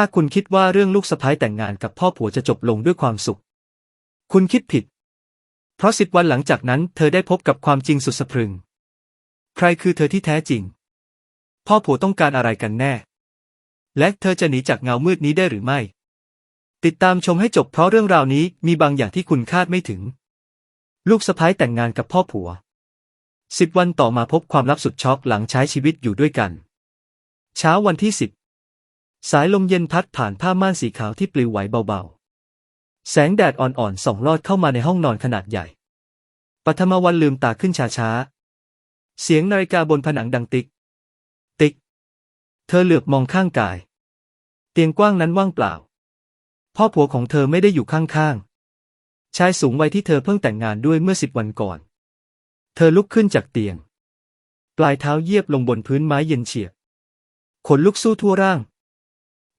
ถ้าคุณคิดว่าเรื่องลูกสะพ้ายแต่งงานกับพ่อผัวจะจบลงด้วยความสุข คุณคิดผิด เพราะสิบวันหลังจากนั้นเธอได้พบกับความจริงสุดสะพรึง ใครคือเธอที่แท้จริง พ่อผัวต้องการอะไรกันแน่ และเธอจะหนีจากเงามืดนี้ได้หรือไม่ ติดตามชมให้จบเพราะเรื่องราวนี้มีบางอย่างที่คุณคาดไม่ถึง ลูกสะพ้ายแต่งงานกับพ่อผัวสิบวันต่อมาพบความลับสุดช็อกหลังใช้ชีวิตอยู่ด้วยกัน เช้าวันที่สิบ สายลมเย็นพัดผ่านผ้าม่านสีขาวที่ปลิวไหวเบาๆ แสงแดดอ่อนๆส่องลอดเข้ามาในห้องนอนขนาดใหญ่ปัทมวันลืมตาขึ้นช้าๆ เสียงนาฬิกาบนผนังดังติ๊ก ติ๊ก เธอเหลือบมองข้างกาย เตียงกว้างนั้นว่างเปล่า พ่อผัวของเธอไม่ได้อยู่ข้างๆ ชายสูงวัยที่เธอเพิ่งแต่งงานด้วยเมื่อสิบวันก่อน เธอลุกขึ้นจากเตียง ปลายเท้าเยียบลงบนพื้นไม้เย็นเฉียบขนลุกสู้ทั่วร่าง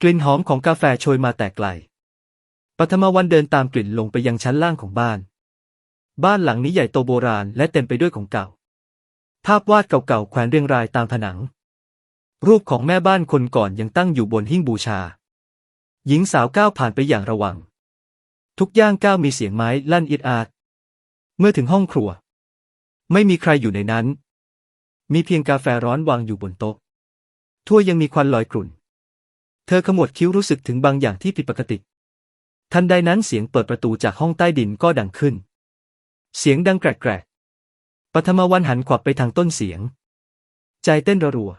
กลิ่นหอมของกาแฟโชยมาแต่ไกล ปฐมวันเดินตามกลิ่นลงไปยังชั้นล่างของบ้าน บ้านหลังนี้ใหญ่โตโบราณและเต็มไปด้วยของเก่า ภาพวาดเก่าๆแขวนเรียงรายตามผนัง รูปของแม่บ้านคนก่อนยังตั้งอยู่บนหิ้งบูชา หญิงสาวก้าวผ่านไปอย่างระวัง ทุกย่างก้าวมีเสียงไม้ลั่นอิดอาด เมื่อถึงห้องครัว ไม่มีใครอยู่ในนั้น มีเพียงกาแฟร้อนวางอยู่บนโต๊ะถ้วยังมีควันลอยกลุ่น เธอขมวดคิ้วรู้สึกถึงบางอย่างที่ผิดปกติ ทันใดนั้นเสียงเปิดประตูจากห้องใต้ดินก็ดังขึ้น เสียงดังแกรกๆปฐมวันหันขวับไปทางต้นเสียง ใจเต้นระรัว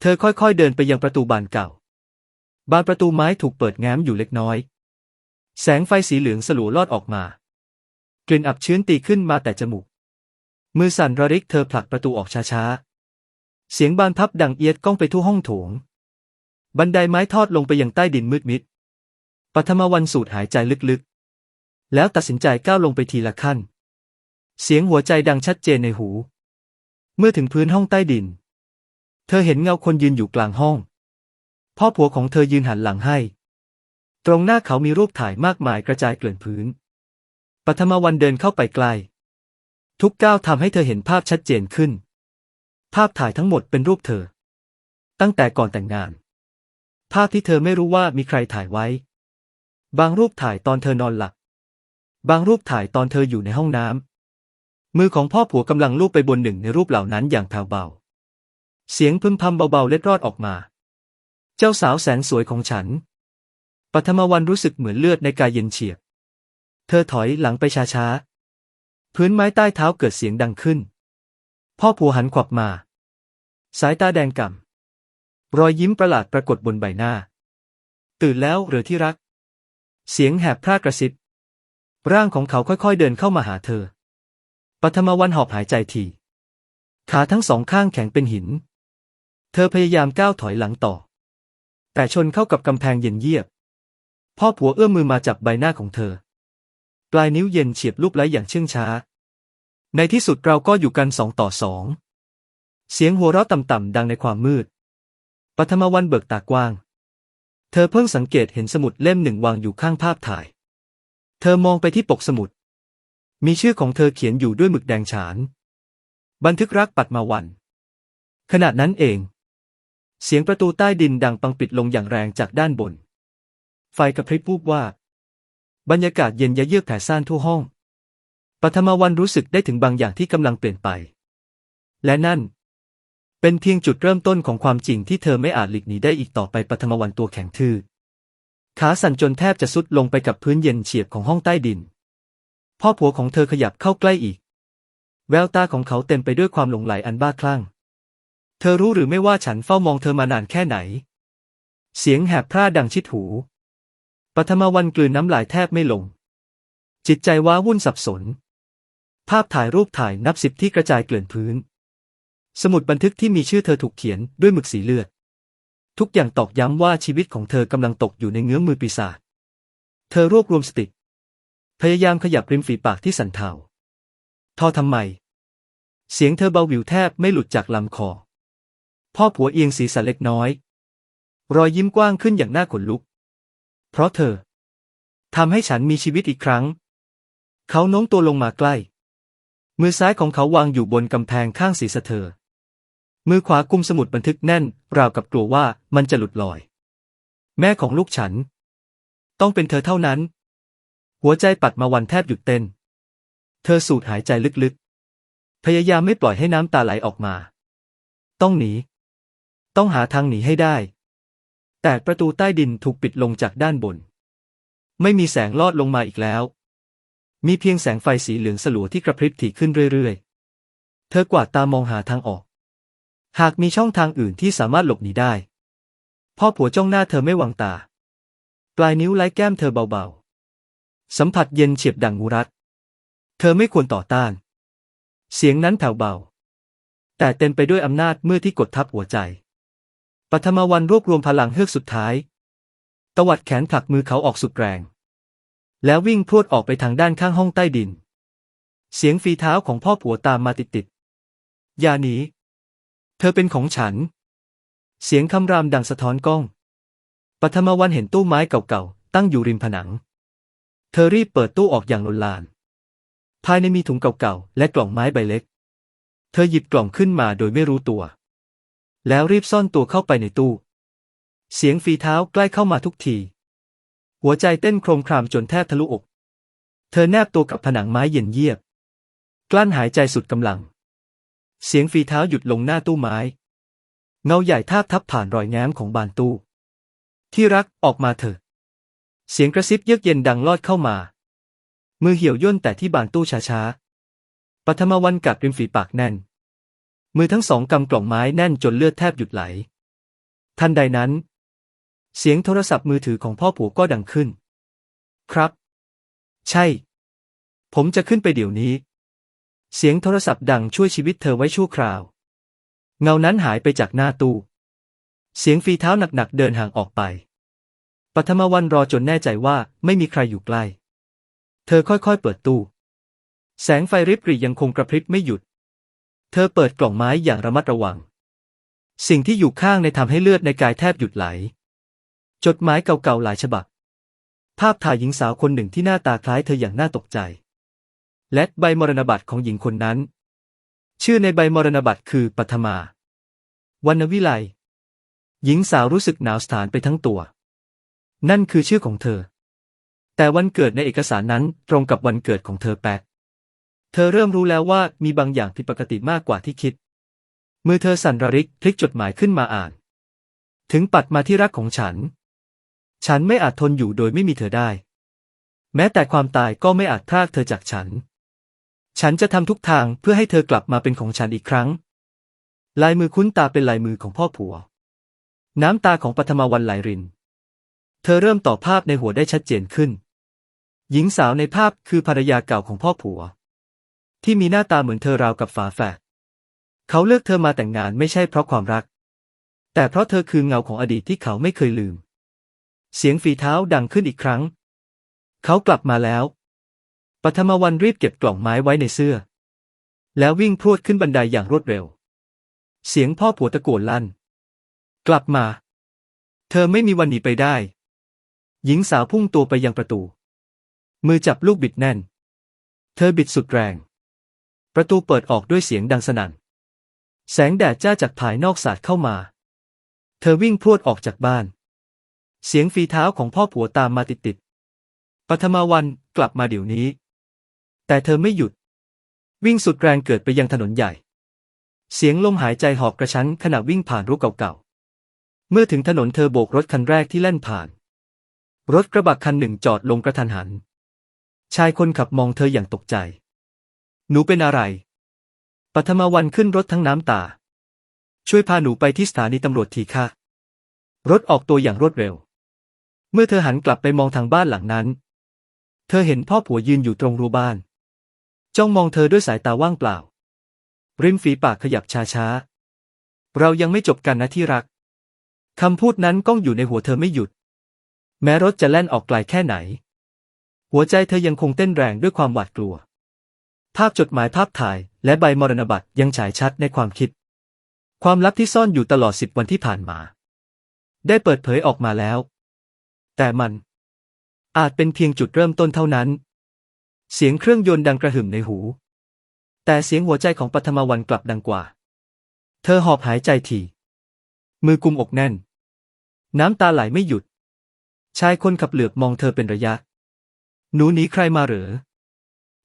เธอค่อยๆเดินไปยังประตูบานเก่า บานประตูไม้ถูกเปิดแง้มอยู่เล็กน้อย แสงไฟสีเหลืองสลัวลอดออกมา กลิ่นอับชื้นตีขึ้นมาแต่จมูก มือสั่นระริกเธอผลักประตูออกช้าๆ เสียงบานพับดังเอียดก้องไปทั่วห้องโถง บันไดไม้ทอดลงไปยังใต้ดินมืดมิด ปฐมวันสูดหายใจลึกๆ แล้วตัดสินใจก้าวลงไปทีละขั้น เสียงหัวใจดังชัดเจนในหู เมื่อถึงพื้นห้องใต้ดิน เธอเห็นเงาคนยืนอยู่กลางห้อง พ่อผัวของเธอยืนหันหลังให้ ตรงหน้าเขามีรูปถ่ายมากมายกระจายเกลื่อนพื้น ปฐมวันเดินเข้าไปใกล ทุกก้าวทำให้เธอเห็นภาพชัดเจนขึ้น ภาพถ่ายทั้งหมดเป็นรูปเธอ ตั้งแต่ก่อนแต่งงาน ภาพที่เธอไม่รู้ว่ามีใครถ่ายไว้ บางรูปถ่ายตอนเธอนอนหลับบางรูปถ่ายตอนเธออยู่ในห้องน้ำ มือของพ่อผัวกำลังลูบไปบนหนึ่งในรูปเหล่านั้นอย่างแผ่วเบา เสียงพึมพำเบาๆเล็ดรอดออกมา เจ้าสาวแสนสวยของฉัน ปฐมวันรู้สึกเหมือนเลือดในกายเย็นเฉียบ เธอถอยหลังไปช้าๆ พื้นไม้ใต้เท้าเกิดเสียงดังขึ้น พ่อผัวหันขวับมา สายตาแดงก่ำ รอยยิ้มประหลาดปรากฏบนใบหน้า ตื่นแล้วหรือที่รัก เสียงแหบพร่ากระซิบ ร่างของเขาค่อยๆเดินเข้ามาหาเธอ ปฐมวันหอบหายใจทีขาทั้งสองข้างแข็งเป็นหิน เธอพยายามก้าวถอยหลังต่อ แต่ชนเข้ากับกำแพงเย็นเยียบ พ่อผัวเอื้อมมือมาจับใบหน้าของเธอ ปลายนิ้วเย็นเฉียบลูบไล้อย่างเชื่องช้า ในที่สุดเราก็อยู่กันสองต่อสอง เสียงหัวเราะต่ำๆดังในความมืด ปฐมวันเบิกตากว้าง เธอเพิ่งสังเกตเห็นสมุดเล่มหนึ่งวางอยู่ข้างภาพถ่าย เธอมองไปที่ปกสมุด มีชื่อของเธอเขียนอยู่ด้วยหมึกแดงฉาน บันทึกรักปัดมาวัน ขณะนั้นเอง เสียงประตูใต้ดินดังปังปิดลงอย่างแรงจากด้านบน ไฟกระพริบวูบว่าบรรยากาศเย็นยะเยือกแผ่ซ่านทั่วห้องปฐมวันรู้สึกได้ถึงบางอย่างที่กำลังเปลี่ยนไป และนั่น เป็นเพียงจุดเริ่มต้นของความจริงที่เธอไม่อาจหลีกหนีได้อีกต่อไปปฐมวันตัวแข็งทื่อขาสั่นจนแทบจะสุดลงไปกับพื้นเย็นเฉียบของห้องใต้ดิน พ่อผัวของเธอขยับเข้าใกล้อีก แววตาของเขาเต็มไปด้วยความหลงไหลอันบ้าคลั่ง เธอรู้หรือไม่ว่าฉันเฝ้ามองเธอมานานแค่ไหน เสียงแหบพร่าดังชิดหู ปฐมวันกลืนน้ำลายแทบไม่ลง จิตใจว้าวุ่นสับสน ภาพถ่ายรูปถ่ายนับสิบที่กระจายเกลื่อนพื้น สมุดบันทึกที่มีชื่อเธอถูกเขียนด้วยหมึกสีเลือด ทุกอย่างตอกย้ำว่าชีวิตของเธอกำลังตกอยู่ในเงื้อมมือปีศาจ เธอรวบรวมสติ พยายามขยับริมฝีปากที่สั่นเทาทอทำไม เสียงเธอเบาหวิวแทบไม่หลุดจากลำคอ พ่อผัวเอียงศีรษะเล็กน้อย รอยยิ้มกว้างขึ้นอย่างน่าขนลุก เพราะเธอทำให้ฉันมีชีวิตอีกครั้ง เขาโน้มตัวลงมาใกล้ มือซ้ายของเขาวางอยู่บนกำแพงข้างศีรษะเธอ มือขวากุมสมุดบันทึกแน่น ราวกับกลัวว่ามันจะหลุดลอย แม่ของลูกฉัน ต้องเป็นเธอเท่านั้น หัวใจปัดมาวันแทบหยุดเต้น เธอสูดหายใจลึกๆ พยายามไม่ปล่อยให้น้ำตาไหลออกมา ต้องหนี ต้องหาทางหนีให้ได้ แต่ประตูใต้ดินถูกปิดลงจากด้านบน ไม่มีแสงลอดลงมาอีกแล้ว มีเพียงแสงไฟสีเหลืองสลัวที่กระพริบถี่ขึ้นเรื่อยๆ เธอกวาดตามองหาทางออก หากมีช่องทางอื่นที่สามารถหลบหนีได้ พ่อผัวจ้องหน้าเธอไม่วางตา ปลายนิ้วไล้แก้มเธอเบาๆ สัมผัสเย็นเฉียบดังงูรัด เธอไม่ควรต่อต้าน เสียงนั้นแผ่วเบา แต่เต็มไปด้วยอำนาจเมื่อที่กดทับหัวใจปฐมวันรวบรวมพลังเฮือกสุดท้าย ตวัดแขนผลักมือเขาออกสุดแรง แล้ววิ่งพรวดออกไปทางด้านข้างห้องใต้ดิน เสียงฝีเท้าของพ่อผัวตามมาติดๆอย่าหนี เธอเป็นของฉัน เสียงคำรามดังสะท้อนกล้อง ปฐมวันเห็นตู้ไม้เก่าๆ ตั้งอยู่ริมผนัง เธอรีบเปิดตู้ออกอย่างลนลาน ภายในมีถุงเก่าๆ และกล่องไม้ใบเล็ก เธอหยิบกล่องขึ้นมาโดยไม่รู้ตัว แล้วรีบซ่อนตัวเข้าไปในตู้ เสียงฝีเท้าใกล้เข้ามาทุกที หัวใจเต้นโครมครามจนแทบทะลุอก เธอแนบตัวกับผนังไม้เย็นเยียบ กลั้นหายใจสุดกำลัง เสียงฝีเท้าหยุดลงหน้าตู้ไม้ เงาใหญ่ทาบทับผ่านรอยแง้มของบานตู้ ที่รักออกมาเถอะ เสียงกระซิบเยือกเย็นดังลอดเข้ามา มือเหี่ยวย่นแต่ที่บานตู้ช้าๆปฐมวันกัดริมฝีปากแน่น มือทั้งสองกำกล่องไม้แน่นจนเลือดแทบหยุดไหล ทันใดนั้น เสียงโทรศัพท์มือถือของพ่อผัวก็ดังขึ้น ครับ ใช่ ผมจะขึ้นไปเดี๋ยวนี้ เสียงโทรศัพท์ดังช่วยชีวิตเธอไว้ชั่วคราว เงานั้นหายไปจากหน้าตู้ เสียงฝีเท้าหนักๆเดินห่างออกไป ปฐมวันรอจนแน่ใจว่าไม่มีใครอยู่ใกล้ เธอค่อยๆเปิดตู้ แสงไฟริบหรี่ยังคงกระพริบไม่หยุด เธอเปิดกล่องไม้อย่างระมัดระวัง สิ่งที่อยู่ข้างในทำให้เลือดในกายแทบหยุดไหล จดหมายเก่าๆหลายฉบับ ภาพถ่ายหญิงสาวคนหนึ่งที่หน้าตาคล้ายเธออย่างน่าตกใจ และใบมรณบัตรของหญิงคนนั้น ชื่อในใบมรณบัตรคือปัทมาวรรณวิไลหญิงสาวรู้สึกหนาวสถานไปทั้งตัว นั่นคือชื่อของเธอ แต่วันเกิดในเอกสารนั้นตรงกับวันเกิดของเธอแปดเธอเริ่มรู้แล้วว่ามีบางอย่างผิดปกติมากกว่าที่คิด มือเธอสั่นระริกพลิกจดหมายขึ้นมาอ่าน ถึงปัดมาที่รักของฉัน ฉันไม่อาจทนอยู่โดยไม่มีเธอได้ แม้แต่ความตายก็ไม่อาจพรากเธอจากฉัน ฉันจะทำทุกทางเพื่อให้เธอกลับมาเป็นของฉันอีกครั้ง ลายมือคุ้นตาเป็นลายมือของพ่อผัว น้ำตาของปฐมวันไหลริน เธอเริ่มต่อภาพในหัวได้ชัดเจนขึ้น หญิงสาวในภาพคือภรรยาเก่าของพ่อผัว ที่มีหน้าตาเหมือนเธอราวกับฝาแฝดเขาเลือกเธอมาแต่งงานไม่ใช่เพราะความรัก แต่เพราะเธอคือเงาของอดีตที่เขาไม่เคยลืม เสียงฝีเท้าดังขึ้นอีกครั้ง เขากลับมาแล้ว ปฐมวันรีบเก็บกล่องไม้ไว้ในเสื้อ แล้ววิ่งพรวดขึ้นบันไดอย่างรวดเร็ว เสียงพ่อผัวตะโกนลั่น กลับมา เธอไม่มีวันหนีไปได้ หญิงสาวพุ่งตัวไปยังประตู มือจับลูกบิดแน่น เธอบิดสุดแรง ประตูเปิดออกด้วยเสียงดังสนั่น แสงแดดจ้าจากภายนอกสาดเข้ามา เธอวิ่งพรวดออกจากบ้าน เสียงฝีเท้าของพ่อผัวตามมาติดๆปฐมวันกลับมาเดี๋ยวนี้ แต่เธอไม่หยุด วิ่งสุดแรงเกิดไปยังถนนใหญ่ เสียงลมหายใจหอบกระชั้นขณะวิ่งผ่านรั้วเก่าๆ เมื่อถึงถนนเธอโบกรถคันแรกที่แล่นผ่าน รถกระบะคันหนึ่งจอดลงกระทันหัน ชายคนขับมองเธออย่างตกใจ หนูเป็นอะไรปฐมวันขึ้นรถทั้งน้ำตา ช่วยพาหนูไปที่สถานีตำรวจทีค่ะ รถออกตัวอย่างรวดเร็ว เมื่อเธอหันกลับไปมองทางบ้านหลังนั้น เธอเห็นพ่อผัวยืนอยู่ตรงรั้วบ้าน จ้องมองเธอด้วยสายตาว่างเปล่า ริมฝีปากขยับช้าๆ เรายังไม่จบกันนะที่รัก คำพูดนั้นก้องอยู่ในหัวเธอไม่หยุด แม้รถจะแล่นออกไกลแค่ไหน หัวใจเธอยังคงเต้นแรงด้วยความหวาดกลัว ภาพจดหมายภาพถ่าย และใบมรณบัตรยังฉายชัดในความคิด ความลับที่ซ่อนอยู่ตลอดสิบวันที่ผ่านมา ได้เปิดเผยออกมาแล้ว แต่มันอาจเป็นเพียงจุดเริ่มต้นเท่านั้น เสียงเครื่องยนต์ดังกระหึ่มในหู แต่เสียงหัวใจของปฐมวันกลับดังกว่า เธอหอบหายใจถี่ มือกุมอกแน่น น้ำตาไหลไม่หยุด ชายคนขับเหลือบมองเธอเป็นระยะ หนูหนีใครมาเหรอ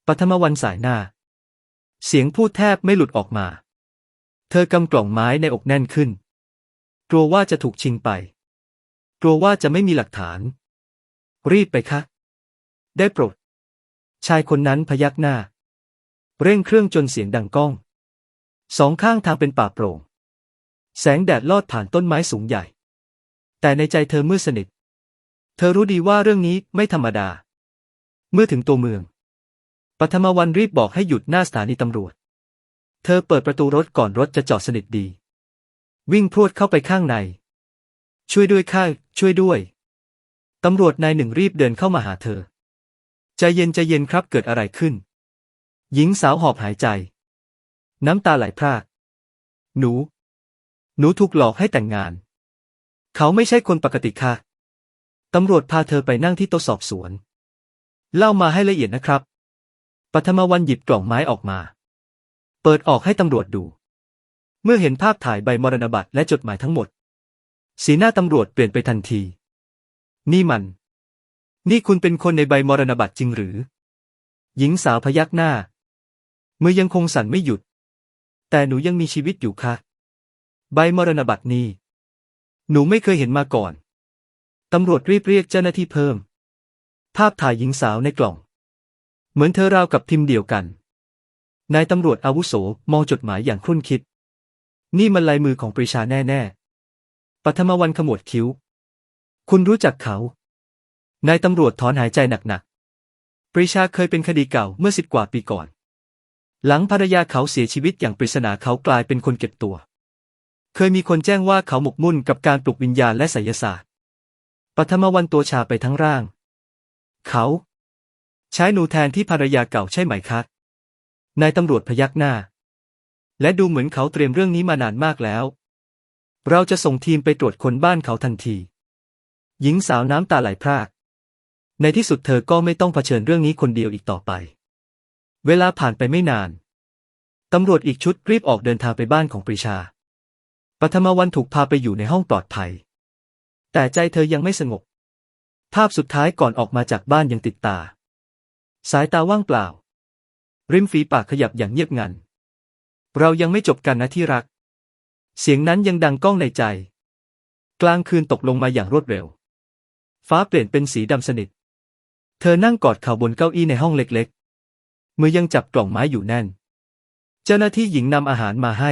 ปฐมวันสายหน้า เสียงพูดแทบไม่หลุดออกมา เธอกำกล่องไม้ในอกแน่นขึ้น กลัวว่าจะถูกชิงไป กลัวว่าจะไม่มีหลักฐาน รีบไปคะ ได้โปรด ชายคนนั้นพยักหน้า เร่งเครื่องจนเสียงดังก้อง สองข้างทางเป็นป่าโปร่ง แสงแดดลอดผ่านต้นไม้สูงใหญ่ แต่ในใจเธอมืดสนิท เธอรู้ดีว่าเรื่องนี้ไม่ธรรมดา เมื่อถึงตัวเมือง ปฐมวันรีบบอกให้หยุดหน้าสถานีตำรวจ เธอเปิดประตูรถก่อนรถจะจอดสนิทดี วิ่งพรวดเข้าไปข้างใน ช่วยด้วยข้าช่วยด้วยตำรวจนายหนึ่งรีบเดินเข้ามาหาเธอ ใจเย็นใจเย็นครับเกิดอะไรขึ้น หญิงสาวหอบหายใจ น้ำตาไหลพราก หนู หนูถูกหลอกให้แต่งงาน เขาไม่ใช่คนปกติค่ะ ตำรวจพาเธอไปนั่งที่โต๊ะสอบสวน เล่ามาให้ละเอียดนะครับปฐมวันหยิบกล่องไม้ออกมา เปิดออกให้ตำรวจดู เมื่อเห็นภาพถ่ายใบมรณบัตรและจดหมายทั้งหมด สีหน้าตำรวจเปลี่ยนไปทันที นี่มัน นี่คุณเป็นคนในใบมรณบัตรจริงหรือ หญิงสาวพยักหน้า มือยังคงสั่นไม่หยุด แต่หนูยังมีชีวิตอยู่ค่ะ ใบมรณบัตรนี้ หนูไม่เคยเห็นมาก่อน ตำรวจรีบเรียกเจ้าหน้าที่เพิ่ม ภาพถ่ายหญิงสาวในกล่อง เหมือนเธอราวกับทีมเดียวกัน นายตำรวจอาวุโสมองจดหมายอย่างครุ่นคิด นี่มันลายมือของปรีชาแน่ๆปฐมวันขมวดคิ้ว คุณรู้จักเขา นายตำรวจถอนหายใจหนักๆ ปรีชาเคยเป็นคดีเก่าเมื่อสิบกว่าปีก่อน หลังภรรยาเขาเสียชีวิตอย่างปริศนาเขากลายเป็นคนเก็บตัว เคยมีคนแจ้งว่าเขาหมกมุ่นกับการปลุกวิญญาณและไสยศาสตร์ ปฐมวันตัวชาไปทั้งร่าง เขา ใช้หนูแทนที่ภรรยาเก่าใช่ไหมคะนายตำรวจพยักหน้า และดูเหมือนเขาเตรียมเรื่องนี้มานานมากแล้ว เราจะส่งทีมไปตรวจคนบ้านเขาทันที หญิงสาวน้ำตาไหลพราก ในที่สุดเธอก็ไม่ต้องเผชิญเรื่องนี้คนเดียวอีกต่อไป เวลาผ่านไปไม่นาน ตำรวจอีกชุดรีบออกเดินทางไปบ้านของปรีชา ปฐมวันถูกพาไปอยู่ในห้องปลอดภัย แต่ใจเธอยังไม่สงบ ภาพสุดท้ายก่อนออกมาจากบ้านยังติดตา สายตาว่างเปล่า ริมฝีปากขยับอย่างเงียบงัน เรายังไม่จบกันนะที่รัก เสียงนั้นยังดังก้องในใจ กลางคืนตกลงมาอย่างรวดเร็ว ฟ้าเปลี่ยนเป็นสีดำสนิท ธอนั่งกอดเข่าบนเก้าอี้ในห้องเล็กๆ มือยังจับกล่องไม้อยู่แน่น เจ้าหน้าที่หญิงนำอาหารมาให้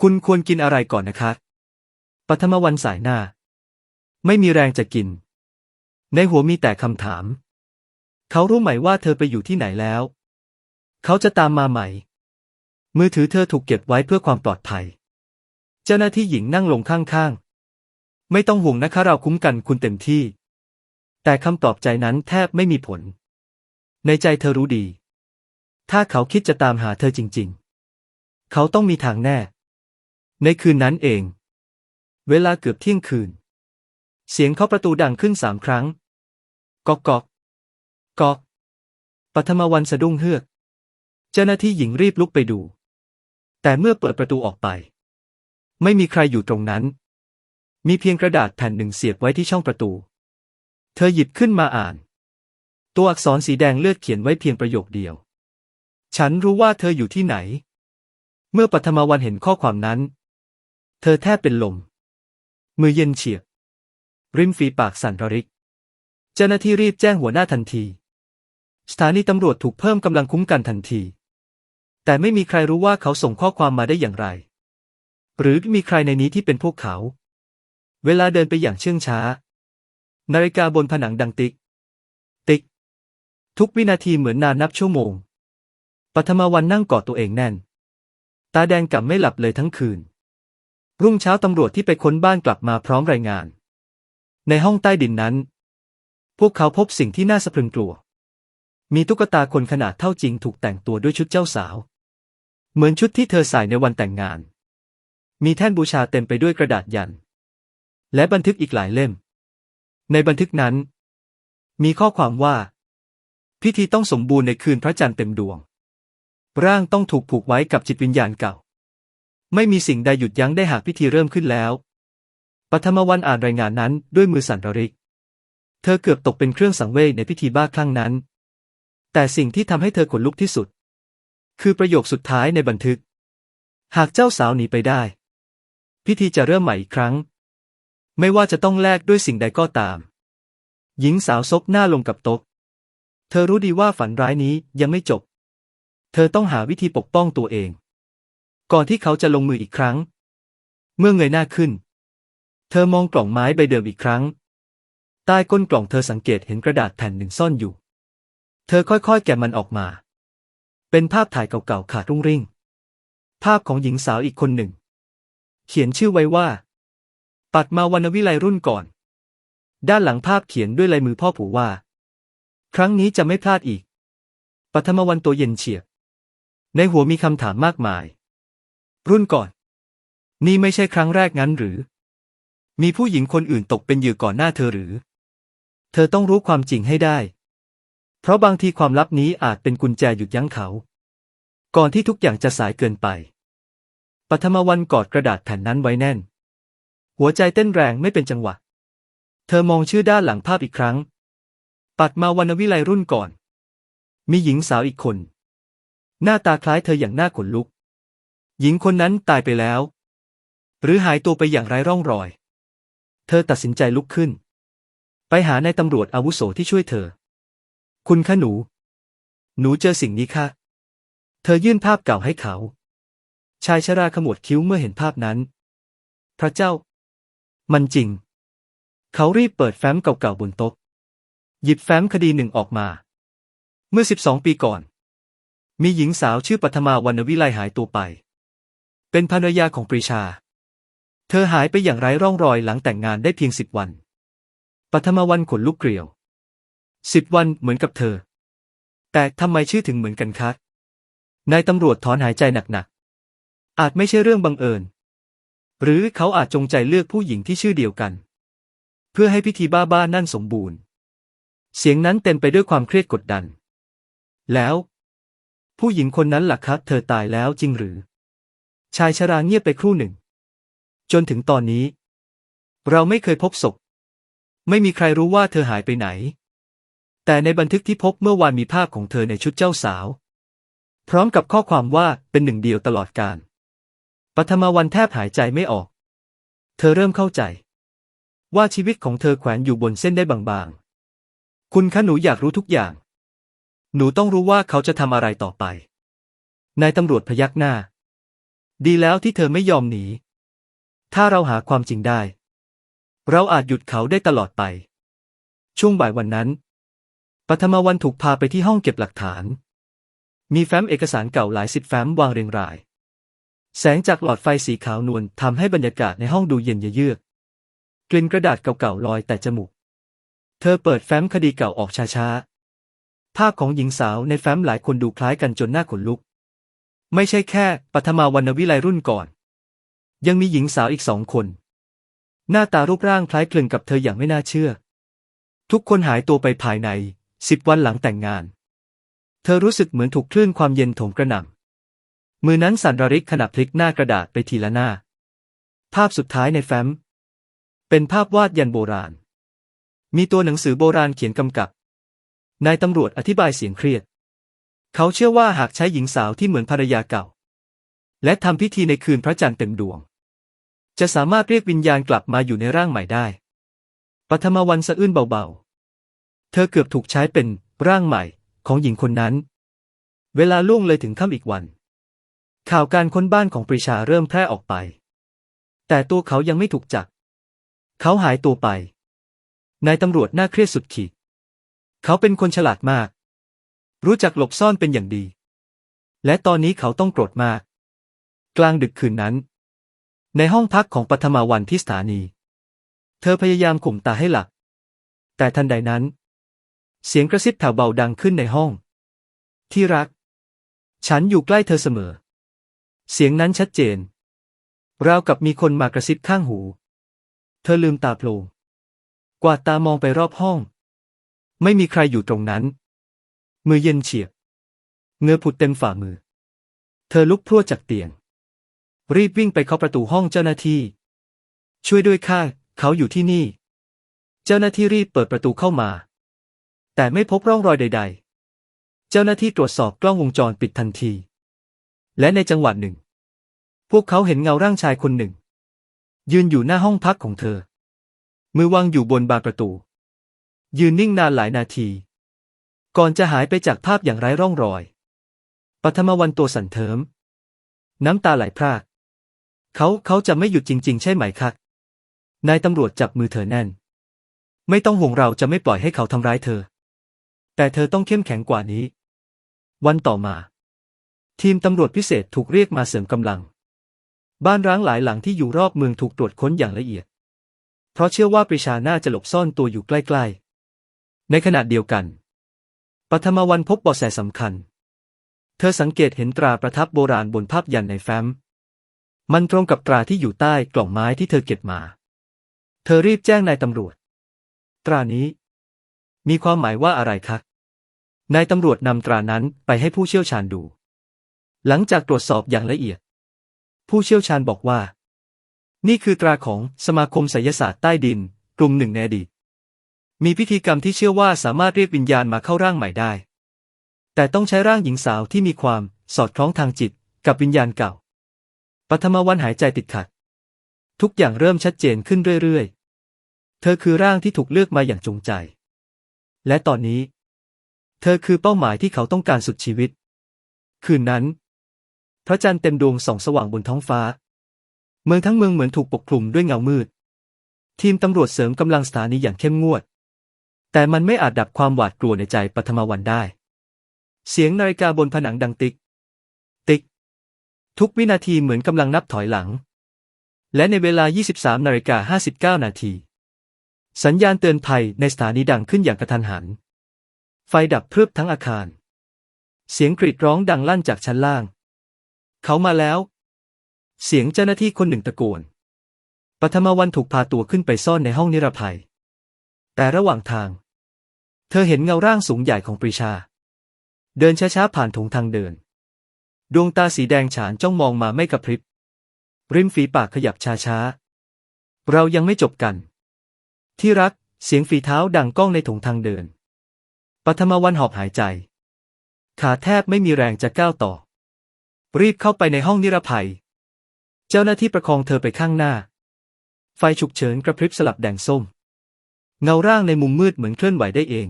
คุณควรกินอะไรก่อนนะคะปฐมวันสายหน้า ไม่มีแรงจะกิน ในหัวมีแต่คำถาม เขารู้ไหมว่าเธอไปอยู่ที่ไหนแล้ว เขาจะตามมาไหมมือถือเธอถูกเก็บไว้เพื่อความปลอดภัย เจ้าหน้าที่หญิงนั่งลงข้างๆ ไม่ต้องห่วงนะคะเราคุ้มกันคุณเต็มที่ แต่คำปลอบใจนั้นแทบไม่มีผล ในใจเธอรู้ดี ถ้าเขาคิดจะตามหาเธอจริง ๆ เขาต้องมีทางแน่ ในคืนนั้นเอง เวลาเกือบเที่ยงคืน เสียงเคาะประตูดังขึ้นสามครั้งกอกกอกกอกปฐมวันสะดุ้งเฮือก เจ้าหน้าที่หญิงรีบลุกไปดู แต่เมื่อเปิดประตูออกไป ไม่มีใครอยู่ตรงนั้น มีเพียงกระดาษแผ่นหนึ่งเสียบไว้ที่ช่องประตู เธอหยิบขึ้นมาอ่าน ตัวอักษรสีแดงเลือดเขียนไว้เพียงประโยคเดียว ฉันรู้ว่าเธออยู่ที่ไหน เมื่อปฐมวันเห็นข้อความนั้น เธอแทบเป็นลม มือเย็นเฉียบ ริมฝีปากสั่นระริก เจ้าหน้าที่รีบแจ้งหัวหน้าทันที สถานีตำรวจถูกเพิ่มกำลังคุ้มกันทันที แต่ไม่มีใครรู้ว่าเขาส่งข้อความมาได้อย่างไร หรือมีใครในนี้ที่เป็นพวกเขา เวลาเดินไปอย่างเชื่องช้า นาฬิกาบนผนังดังติ๊ก ติ๊ก ทุกวินาทีเหมือนนานนับชั่วโมง ปฐมวันนั่งกอดตัวเองแน่น ตาแดงกลับไม่หลับเลยทั้งคืน รุ่งเช้าตำรวจที่ไปค้นบ้านกลับมาพร้อมรายงาน ในห้องใต้ดินนั้น พวกเขาพบสิ่งที่น่าสะพรึงกลัว มีตุ๊กตาคนขนาดเท่าจริงถูกแต่งตัวด้วยชุดเจ้าสาว เหมือนชุดที่เธอใส่ในวันแต่งงาน มีแท่นบูชาเต็มไปด้วยกระดาษยัน และบันทึกอีกหลายเล่ม ในบันทึกนั้น มีข้อความว่า พิธีต้องสมบูรณ์ในคืนพระจันทร์เต็มดวง ร่างต้องถูกผูกไว้กับจิตวิญญาณเก่า ไม่มีสิ่งใดหยุดยั้งได้หากพิธีเริ่มขึ้นแล้วปฐมวันอ่านรายงานนั้นด้วยมือสั่นระริก เธอเกือบตกเป็นเครื่องสังเวยในพิธีบ้าคลั่งนั้น แต่สิ่งที่ทำให้เธอขนลุกที่สุด คือประโยคสุดท้ายในบันทึก หากเจ้าสาวหนีไปได้ พิธีจะเริ่มใหม่อีกครั้ง ไม่ว่าจะต้องแลกด้วยสิ่งใดก็ตาม หญิงสาวซบหน้าลงกับโต๊ะเธอรู้ดีว่าฝันร้ายนี้ยังไม่จบ เธอต้องหาวิธีปกป้องตัวเอง ก่อนที่เขาจะลงมืออีกครั้ง เมื่อเงยหน้าขึ้น เธอมองกล่องไม้ใบเดิมอีกครั้ง ใต้ก้นกล่องเธอสังเกตเห็นกระดาษแผ่นหนึ่งซ่อนอยู่ เธอค่อยๆ แกะมันออกมา เป็นภาพถ่ายเก่าๆขาดรุ่งริ่ง ภาพของหญิงสาวอีกคนหนึ่ง เขียนชื่อไว้ว่า ปัดมาวรรณวิไลรุ่นก่อน ด้านหลังภาพเขียนด้วยลายมือพ่อผูว่า ครั้งนี้จะไม่พลาดอีกปฐมวันตัวเย็นเฉียบ ในหัวมีคำถามมากมาย รุ่นก่อน นี่ไม่ใช่ครั้งแรกงั้นหรือ มีผู้หญิงคนอื่นตกเป็นเหยื่อก่อนหน้าเธอหรือ เธอต้องรู้ความจริงให้ได้ เพราะบางทีความลับนี้อาจเป็นกุญแจหยุดยั้งเขา ก่อนที่ทุกอย่างจะสายเกินไปปฐมวันกอดกระดาษแผ่นนั้นไว้แน่น หัวใจเต้นแรงไม่เป็นจังหวะ เธอมองชื่อด้านหลังภาพอีกครั้ง ปัดมาวรรณวิไลรุ่นก่อน มีหญิงสาวอีกคน หน้าตาคล้ายเธออย่างน่าขนลุก หญิงคนนั้นตายไปแล้ว หรือหายตัวไปอย่างไร้ร่องรอย เธอตัดสินใจลุกขึ้น ไปหานายตำรวจอาวุโสที่ช่วยเธอ คุณคะหนู หนูเจอสิ่งนี้ค่ะ เธอยื่นภาพเก่าให้เขา ชายชราขมวดคิ้วเมื่อเห็นภาพนั้น พระเจ้า มันจริง เขารีบเปิดแฟ้มเก่าๆบนโต๊ะ หยิบแฟ้มคดีหนึ่งออกมา เมื่อ 12 ปีก่อน มีหญิงสาวชื่อปัทมาวรรณวิไลหายตัวไป เป็นภรรยาของปรีชา เธอหายไปอย่างไร้ร่องรอยหลังแต่งงานได้เพียงสิบวัน ปัทมาวันขนลุกเกลียวสิบวันเหมือนกับเธอ แต่ทำไมชื่อถึงเหมือนกันคะนายตำรวจถอนหายใจหนักๆ อาจไม่ใช่เรื่องบังเอิญ หรือเขาอาจจงใจเลือกผู้หญิงที่ชื่อเดียวกัน เพื่อให้พิธีบ้าๆนั่นสมบูรณ์ เสียงนั้นเต็มไปด้วยความเครียดกดดัน แล้ว ผู้หญิงคนนั้นล่ะครับ เธอตายแล้วจริงหรือ ชายชราเงียบไปครู่หนึ่ง จนถึงตอนนี้ เราไม่เคยพบศพ ไม่มีใครรู้ว่าเธอหายไปไหน แต่ในบันทึกที่พบเมื่อวานมีภาพของเธอในชุดเจ้าสาว พร้อมกับข้อความว่าเป็นหนึ่งเดียวตลอดกาล ปฐมวันแทบหายใจไม่ออก เธอเริ่มเข้าใจ ว่าชีวิตของเธอแขวนอยู่บนเส้นได้บางๆ คุณคะหนูอยากรู้ทุกอย่าง หนูต้องรู้ว่าเขาจะทำอะไรต่อไป นายตำรวจพยักหน้า ดีแล้วที่เธอไม่ยอมหนี ถ้าเราหาความจริงได้ เราอาจหยุดเขาได้ตลอดไป ช่วงบ่ายวันนั้น ปฐมวันถูกพาไปที่ห้องเก็บหลักฐาน มีแฟ้มเอกสารเก่าหลายสิบแฟ้มวางเรียงราย แสงจากหลอดไฟสีขาวนวลทำให้บรรยากาศในห้องดูเย็นเยือก กลิ่นกระดาษเก่าๆลอยแต่จมูก เธอเปิดแฟ้มคดีเก่าออกช้าๆ ภาพของหญิงสาวในแฟ้มหลายคนดูคล้ายกันจนหน้าขนลุก ไม่ใช่แค่ปฐมาวันวิไลรุ่นก่อน ยังมีหญิงสาวอีกสองคน หน้าตารูปร่างคล้ายคลึงกับเธออย่างไม่น่าเชื่อ ทุกคนหายตัวไปภายในสิบวันหลังแต่งงาน เธอรู้สึกเหมือนถูกคลื่นความเย็นถมกระหน่ำ มือนั้นสั่นระริกขณะพลิกหน้ากระดาษไปทีละหน้า ภาพสุดท้ายในแฟ้ม เป็นภาพวาดยันโบราณ มีตัวหนังสือโบราณเขียนกำกับ นายตำรวจอธิบายเสียงเครียด เขาเชื่อว่าหากใช้หญิงสาวที่เหมือนภรรยาเก่า และทำพิธีในคืนพระจันทร์เต็มดวง จะสามารถเรียกวิญญาณกลับมาอยู่ในร่างใหม่ได้ปฐมวันสะอื้นเบาๆ เธอเกือบถูกใช้เป็นร่างใหม่ของหญิงคนนั้น เวลาล่วงเลยถึงค่ำอีกวัน ข่าวการค้นบ้านของปรีชาเริ่มแพร่ออกไป แต่ตัวเขายังไม่ถูกจับ เขาหายตัวไป นายตำรวจน่าเครียดสุดขีด เขาเป็นคนฉลาดมาก รู้จักหลบซ่อนเป็นอย่างดี และตอนนี้เขาต้องโกรธมาก กลางดึกคืนนั้น ในห้องพักของปฐมาวันที่สถานี เธอพยายามข่มตาให้หลับ แต่ทันใดนั้น เสียงกระซิบแผ่วเบาดังขึ้นในห้อง ที่รัก ฉันอยู่ใกล้เธอเสมอ เสียงนั้นชัดเจน ราวกับมีคนมากระซิบข้างหู เธอลืมตาโพลงกวาดตามองไปรอบห้อง ไม่มีใครอยู่ตรงนั้น มือเย็นเฉียบเงือผุดเต็มฝ่ามือ เธอลุกพรวดจากเตียง รีบวิ่งไปเคาะประตูห้องเจ้าหน้าที่ ช่วยด้วยข้าเขาอยู่ที่นี่ เจ้าหน้าที่รีบเปิดประตูเข้ามา แต่ไม่พบร่องรอยใด ๆ เจ้าหน้าที่ตรวจสอบกล้องวงจรปิดทันที และในจังหวะหนึ่ง พวกเขาเห็นเงาร่างชายคนหนึ่ง ยืนอยู่หน้าห้องพักของเธอ มือวางอยู่บนบานประตู ยืนนิ่งนานหลายนาที ก่อนจะหายไปจากภาพอย่างไร้ร่องรอยปฐมวันตัวสั่นเทิม น้ำตาไหลพราก เขาเขาจะไม่หยุดจริง ๆ ใช่ไหมครับนายตำรวจจับมือเธอแน่น ไม่ต้องห่วงเราจะไม่ปล่อยให้เขาทำร้ายเธอ แต่เธอต้องเข้มแข็งกว่านี้ วันต่อมา ทีมตำรวจพิเศษถูกเรียกมาเสริมกำลัง บ้านร้างหลายหลังที่อยู่รอบเมืองถูกตรวจค้นอย่างละเอียด เพราะเชื่อว่าปรีชาน่าจะหลบซ่อนตัวอยู่ใกล้ๆ ในขณะเดียวกัน ปฐมวันพบเบาะแสสำคัญ เธอสังเกตเห็นตราประทับโบราณบนภาพยันในแฟ้ม มันตรงกับตราที่อยู่ใต้กล่องไม้ที่เธอเก็บมา เธอรีบแจ้งนายตำรวจ ตรานี้ มีความหมายว่าอะไรคะนายตำรวจนำตรานั้นไปให้ผู้เชี่ยวชาญดู หลังจากตรวจสอบอย่างละเอียด ผู้เชี่ยวชาญบอกว่า นี่คือตราของสมาคมไสยศาสตร์ใต้ดิน กลุ่มหนึ่งในอดีตมีพิธีกรรมที่เชื่อว่าสามารถเรียกวิญญาณมาเข้าร่างใหม่ได้ แต่ต้องใช้ร่างหญิงสาวที่มีความสอดคล้องทางจิตกับวิญญาณเก่าปฐมวันหายใจติดขัด ทุกอย่างเริ่มชัดเจนขึ้นเรื่อยๆ เธอคือร่างที่ถูกเลือกมาอย่างจงใจ และตอนนี้ เธอคือเป้าหมายที่เขาต้องการสุดชีวิต คืนนั้น พระจันทร์เต็มดวงส่องสว่างบนท้องฟ้า เมืองทั้งเมืองเหมือนถูกปกคลุมด้วยเงามืด ทีมตำรวจเสริมกำลังสถานีอย่างเข้มงวด แต่มันไม่อาจดับความหวาดกลัวในใจปฐมวันได้ เสียงนาฬิกาบนผนังดังติ๊ก ติ๊ก ทุกวินาทีเหมือนกำลังนับถอยหลัง และในเวลา 23นาฬิกา59 นาที สัญญาณเตือนภัยในสถานีดังขึ้นอย่างกระทันหัน ไฟดับพรึบทั้งอาคาร เสียงกรีดร้องดังลั่นจากชั้นล่าง เขามาแล้ว เสียงเจ้าหน้าที่คนหนึ่งตะโกน ปฐมวันถูกพาตัวขึ้นไปซ่อนในห้องนิรภัย แต่ระหว่างทาง เธอเห็นเงาร่างสูงใหญ่ของปรีชา เดินช้าๆผ่านถงทางเดิน ดวงตาสีแดงฉานจ้องมองมาไม่กระพริบ ริมฝีปากขยับช้าๆ เรายังไม่จบกัน ที่รัก เสียงฝีเท้าดังก้องในถงทางเดิน ปฐมวันหอบหายใจ ขาแทบไม่มีแรงจะก้าวต่อ รีบเข้าไปในห้องนิรภัย เจ้าหน้าที่ประคองเธอไปข้างหน้า ไฟฉุกเฉินกระพริบสลับแดงส้ม เงาร่างในมุมมืดเหมือนเคลื่อนไหวได้เอง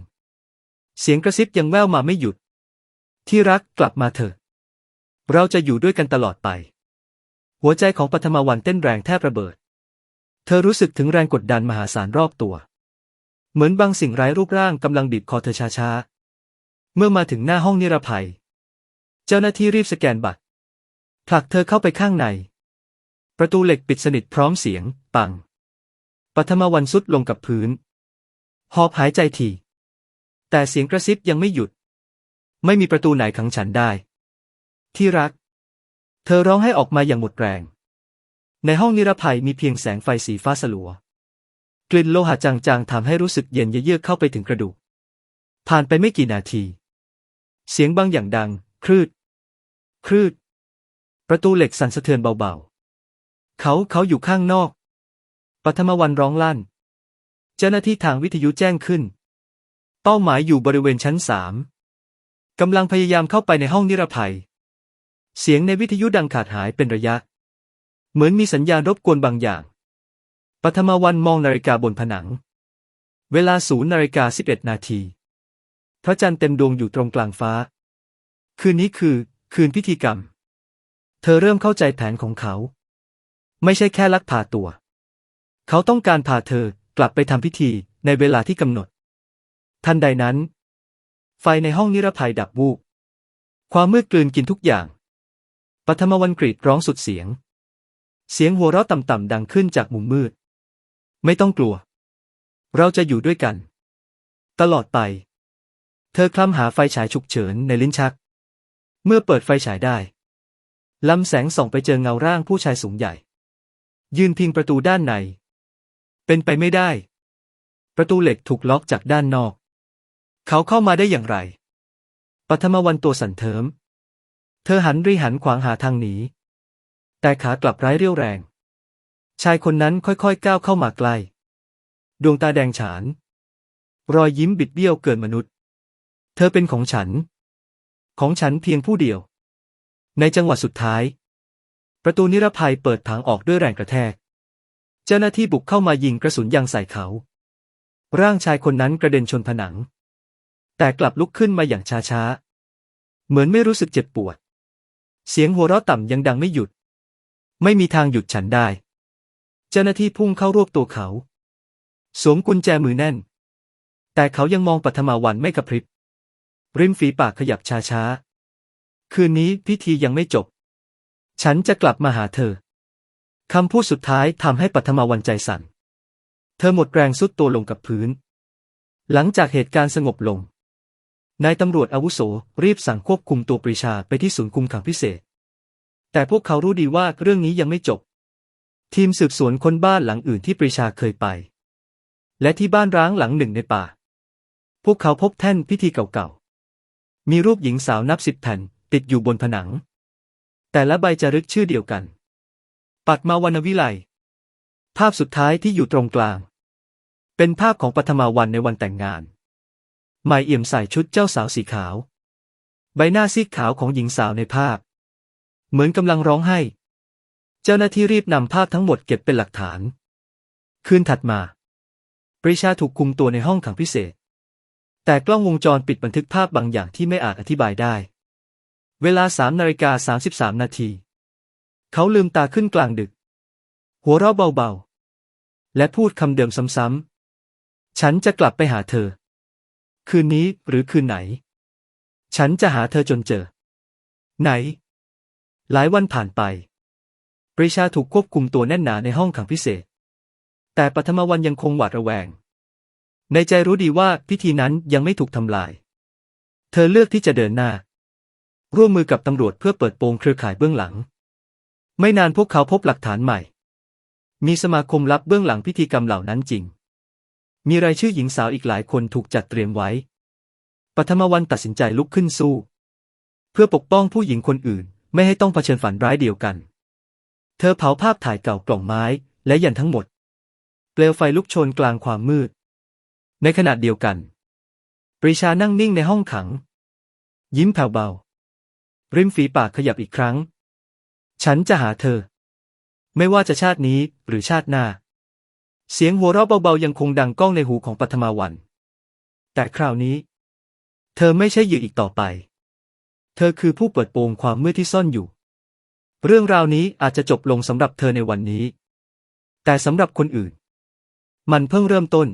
เสียงกระซิบยังแว่วมาไม่หยุด ที่รักกลับมาเถอะ เราจะอยู่ด้วยกันตลอดไป หัวใจของปฐมวันเต้นแรงแทบระเบิด เธอรู้สึกถึงแรงกดดันมหาศาลรอบตัว เหมือนบางสิ่งไร้รูปร่างกำลังบีบคอเธอช้าๆ เมื่อมาถึงหน้าห้องนิรภัย เจ้าหน้าที่รีบสแกนบัตร ผลักเธอเข้าไปข้างใน ประตูเหล็กปิดสนิทพร้อมเสียง ปัง ปฐมวันสุดลงกับพื้น หอบหายใจทีแต่เสียงกระซิบยังไม่หยุด ไม่มีประตูไหนขังฉันได้ ที่รัก เธอร้องให้ออกมาอย่างหมดแรง ในห้องนิรภัยมีเพียงแสงไฟสีฟ้าสลัว กลิ่นโลหะจางๆทำให้รู้สึกเย็นเยือกเข้าไปถึงกระดูก ผ่านไปไม่กี่นาที เสียงบางอย่างดัง ครืด ครืด ประตูเหล็กสั่นสะเทือนเบาๆ เขาเขาอยู่ข้างนอก ปฐมวันร้องลั่น เจ้าหน้าที่ทางวิทยุแจ้งขึ้น เป้าหมายอยู่บริเวณชั้นสามกำลังพยายามเข้าไปในห้องนิรภัย เสียงในวิทยุดังขาดหายเป็นระยะ เหมือนมีสัญญาณรบกวนบางอย่าง ปฐมวันมองนาฬิกาบนผนัง เวลาศูนย์นาฬิกาสิบเอ็ดนาที พระจันทร์เต็มดวงอยู่ตรงกลางฟ้า คืนนี้คือ คืนพิธีกรรม เธอเริ่มเข้าใจแผนของเขา ไม่ใช่แค่ลักพาตัว เขาต้องการพาเธอกลับไปทำพิธีในเวลาที่กำหนด ทันใดนั้น ไฟในห้องนิรภัยดับวูบความมืดกลืนกินทุกอย่างปฐมวันกรีดร้องสุดเสียง เสียงหัวเราะต่ำๆดังขึ้นจากมุมมืด ไม่ต้องกลัว เราจะอยู่ด้วยกัน ตลอดไป เธอคลำหาไฟฉายฉุกเฉินในลิ้นชัก เมื่อเปิดไฟฉายได้ ลำแสงส่องไปเจอเงาร่างผู้ชายสูงใหญ่ ยืนพิงประตูด้านใน เป็นไปไม่ได้ ประตูเหล็กถูกล็อกจากด้านนอก เขาเข้ามาได้อย่างไรปฐมวันตัวสั่นเทิม เธอหันรีหันขวางหาทางหนี แต่ขากลับไร้เรี่ยวแรง ชายคนนั้นค่อยๆก้าวเข้ามาใกล้ ดวงตาแดงฉาน รอยยิ้มบิดเบี้ยวเกินมนุษย์ เธอเป็นของฉัน ของฉันเพียงผู้เดียว ในจังหวะสุดท้าย ประตูนิรภัยเปิดผังออกด้วยแรงกระแทก เจ้าหน้าที่บุกเข้ามายิงกระสุนยางใส่เขา ร่างชายคนนั้นกระเด็นชนผนัง แต่กลับลุกขึ้นมาอย่างช้าๆ เหมือนไม่รู้สึกเจ็บปวด เสียงหัวเราะต่ำยังดังไม่หยุด ไม่มีทางหยุดฉันได้ เจ้าหน้าที่พุ่งเข้ารวบตัวเขา สวมกุญแจมือแน่น แต่เขายังมองปัทมาวันไม่กระพริบริมฝีปากขยับช้าๆ คืนนี้พิธียังไม่จบ ฉันจะกลับมาหาเธอ คำพูดสุดท้ายทำให้ปัทมาวันใจสั่น เธอหมดแรงสุดตัวลงกับพื้น หลังจากเหตุการณ์สงบลง นายตำรวจอาวุโสรีบสั่งควบคุมตัวปรีชาไปที่ศูนย์คุมขังพิเศษ แต่พวกเขารู้ดีว่าเรื่องนี้ยังไม่จบ ทีมสืบสวนค้นบ้านหลังอื่นที่ปรีชาเคยไป และที่บ้านร้างหลังหนึ่งในป่า พวกเขาพบแท่นพิธีเก่าๆมีรูปหญิงสาวนับสิบแผ่น ติดอยู่บนผนัง แต่ละใบจะรึกชื่อเดียวกัน ปัดมาวรรณวิไลภาพสุดท้ายที่อยู่ตรงกลาง เป็นภาพของปฐมาวันในวันแต่งงานหมายเอี่ยมใส่ชุดเจ้าสาวสีขาว ใบหน้าซีดขาวของหญิงสาวในภาพ เหมือนกำลังร้องไห้ เจ้าหน้าที่รีบนำภาพทั้งหมดเก็บเป็นหลักฐาน คืนถัดมา ปริชาถูกคุมตัวในห้องขังพิเศษ แต่กล้องวงจรปิดบันทึกภาพบางอย่างที่ไม่อาจอธิบายได้ เวลาสามนาฬิกาสามสิบสามนาที เขาลืมตาขึ้นกลางดึก หัวเราะเบาๆ และพูดคำเดิมซ้ำๆ ฉันจะกลับไปหาเธอ คืนนี้หรือคืนไหน ฉันจะหาเธอจนเจอ ไหน หลายวันผ่านไป ปริชาถูกควบคุมตัวแน่นหนาในห้องขังพิเศษ แต่ปฐมวันยังคงหวาดระแวง ในใจรู้ดีว่าพิธีนั้นยังไม่ถูกทำลาย เธอเลือกที่จะเดินหน้า ร่วมมือกับตำรวจเพื่อเปิดโปงเครือข่ายเบื้องหลัง ไม่นานพวกเขาพบหลักฐานใหม่ มีสมาคมลับเบื้องหลังพิธีกรรมเหล่านั้นจริง มีรายชื่อหญิงสาวอีกหลายคนถูกจัดเตรียมไว้ ปฐมวันตัดสินใจลุกขึ้นสู้ เพื่อปกป้องผู้หญิงคนอื่น ไม่ให้ต้องเผชิญฝันร้ายเดียวกัน เธอเผาภาพถ่ายเก่ากล่องไม้และยันทั้งหมด เปลวไฟลุกโชนกลางความมืด ในขณะเดียวกัน ปริชานั่งนิ่งในห้องขัง ยิ้มแผ่วเบา ริมฝีปากขยับอีกครั้ง ฉันจะหาเธอ ไม่ว่าจะชาตินี้หรือชาติหน้า เสียงหัวเราะเบาๆยังคงดังก้องในหูของปัทมาวัน แต่คราวนี้ เธอไม่ใช่เหยื่ออีกต่อไป เธอคือผู้เปิดโปงความมืดที่ซ่อนอยู่ เรื่องราวนี้อาจจะจบลงสำหรับเธอในวันนี้ แต่สำหรับคนอื่น มันเพิ่งเริ่มต้น